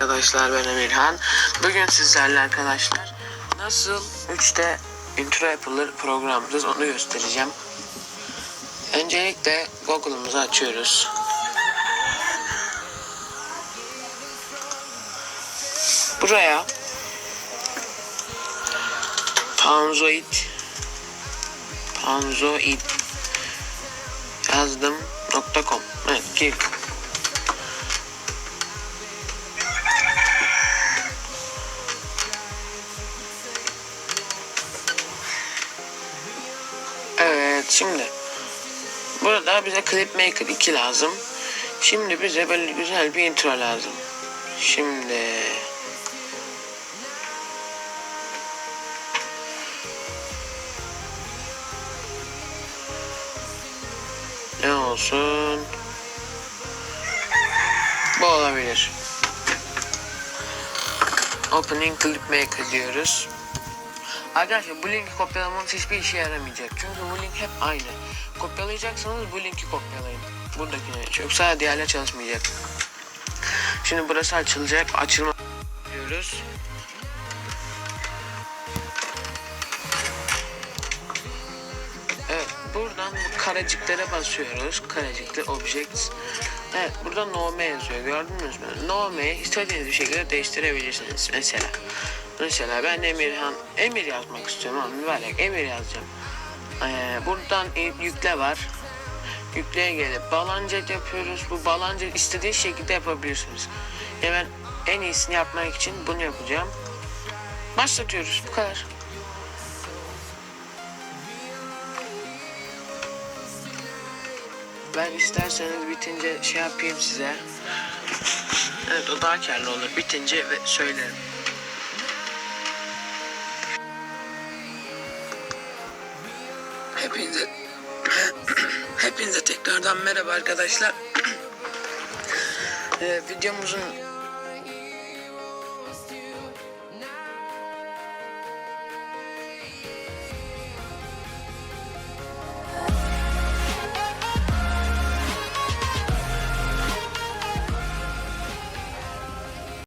Arkadaşlar ben Emirhan. Bugün sizlerle arkadaşlar nasıl 3'te intro yapılır programımız onu göstereceğim. Öncelikle Google'ımızı açıyoruz. Buraya Panzoid Panzoid yazdım .com Evet girdim. Evet şimdi burada bize Clipmaker 2 lazım. Şimdi bize böyle güzel bir intro lazım. Şimdi ne olsun? Bu olabilir. Opening Clipmaker diyoruz. Arkadaşlar bu linki kopyalamanız hiçbir işe yaramayacak. Çünkü bu link hep aynı. Kopyalayacaksanız bu linki kopyalayın. Buradakini. Yoksa diğerler çalışmayacak. Şimdi burası açılacak. Açılma diyoruz. Buradan bu karecikleri basıyoruz. Karecikli objects. Evet burada nome yazıyor gördünüz mü? Nome'yi istediğiniz bir şekilde değiştirebilirsiniz. Mesela mesela ben Emirhan Emir yazmak istiyorum ama mübarek Emir yazacağım. Ee, buradan yükle var. Yükleye gelip balancet yapıyoruz. Bu balancet istediği şekilde yapabilirsiniz. Ya ben en iyisini yapmak için bunu yapacağım. Başlatıyoruz bu kadar. Ben isterseniz bitince şey yapayım size. Evet o daha karlı olur. Bitince ve söylerim. Hepinize hepinize tekrardan merhaba arkadaşlar. Ee, videomuzun